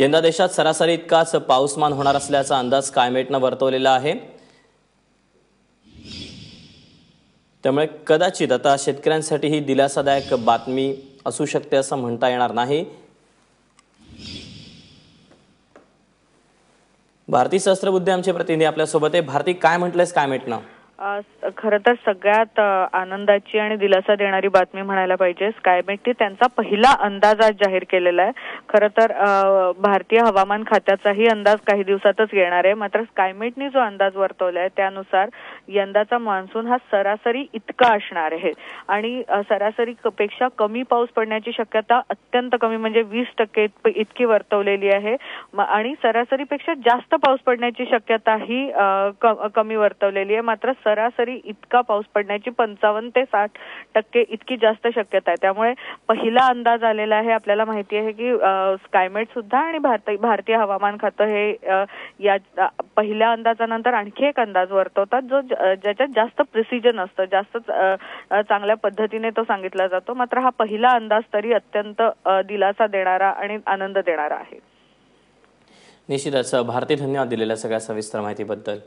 यंदा देशात सरासरी इतकाच पाऊसमान होणार असल्याचा अंदाज कायमेटनं वर्तवलेला आहे. त्यामुळे कदाचित आता शेतकऱ्यांसाठी ही दिलासादायक बातमी असू शकते असं म्हणता येणार नाही. भारती सहस्त्रबुद्धी आमचे प्रतिनिधी आपल्यासोबत आहे. भारती काय म्हटलंयस कायमेटनं खर तर सगळ्यात आनंदाची आणि दिलासा देणारी बातमी म्हणायला पाहिजे. स्कायमेटने त्यांचा पहिला अंदाज आज जाहीर केलेला आहे. खर तर भारतीय हवामान खात्याचाही अंदाज काही दिवसातच येणार आहे. मात्र स्कायमेटने जो अंदाज वर्तवलाय त्यानुसार यंदाचा मान्सून हा सरासरी इतका असणार आहे. आणि सरासरी पेक्षा कमी पाऊस पडण्याची शक्यता अत्यंत कमी म्हणजे वीस टक्के इतकी वर्तवलेली आहे. आणि सरासरीपेक्षा जास्त पाऊस पडण्याची शक्यता ही कमी वर्तवलेली आहे. मात्र सरासरी इतका पाऊस पडण्याची पंचावन्न ते साठ टक्के इतकी जास्त शक्यता आहे. त्यामुळे पहिला अंदाज आलेला आहे आपल्याला माहिती आहे की स्कायमेट सुद्धा आणि भारतीय भारतीय हवामान खातं हे या पहिल्या अंदाजानंतर आणखी एक अंदाज वर्तवतात जो ज्याच्यात जास्त प्रिसिजन असतं जास्त चांगल्या पद्धतीने तो सांगितला जातो. मात्र हा पहिला अंदाज तरी अत्यंत दिलासा देणारा आणि आनंद देणारा आहे. निश्चितच भारती धन्यवाद दिलेल्या सगळ्या सविस्तर माहितीबद्दल.